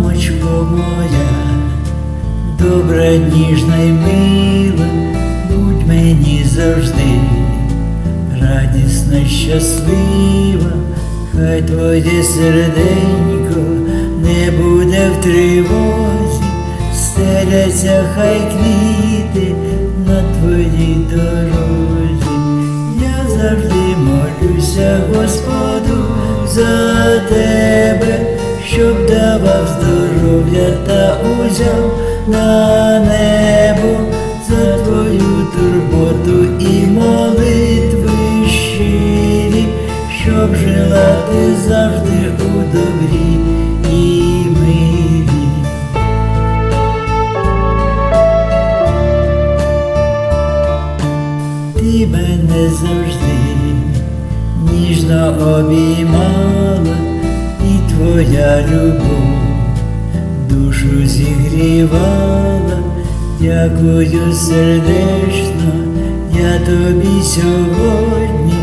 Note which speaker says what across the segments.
Speaker 1: моя, добра, ніжна й мила, будь мені завжди, радісна, щаслива, хай твоє серденько не буде в тривозі, стеляться хай квіти на твоїй дорозі. Я завжди молюся, Господу, за тебе, щоб давав здоров'я та узяв на небо за твою турботу і молитви щирі, щоб жила ти завжди у добрі і мирі. Ти мене завжди ніжно обіймала, твоя любов душу зігрівала, дякую сердечно, я тобі сьогодні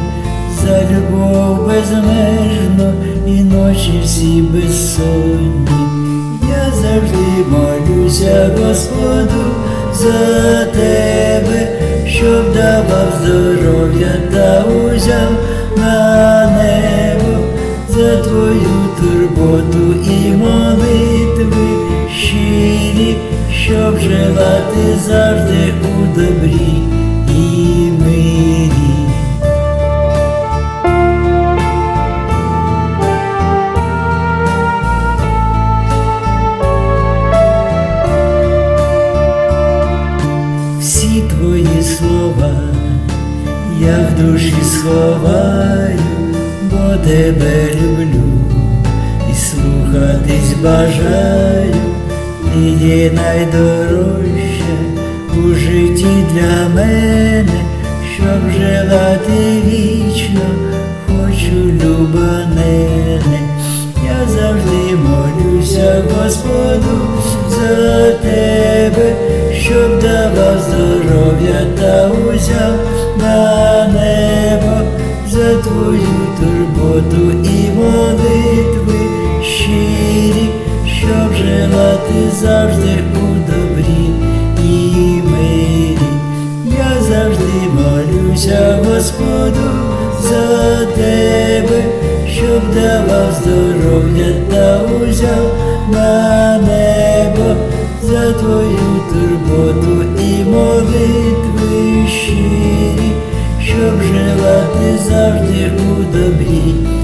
Speaker 1: за любов безмежну і ночі всі безсонні. Я завжди молюся, Господу, за тебе, щоб давав здоров'я турботу і молитви щирі, щоб жила ти завжди у добрі і мирі. всі твої слова я в душі сховаю, бо тебе люблю бажаю, є найдорожче у житті для мене, щоб жила вічно, хочу люба нене. Я завжди молюся, Господу, за тебе, щоб давав здоров'я та узяв на небо за твою турботу і молитви щирі, щоб жила ти завжди у добрі і мирі. Я завжди молюся, Господу, за тебе, щоб давав здоров'я та узяв на небо за твою турботу і молитви щирі, щоб жила ти завжди у добрі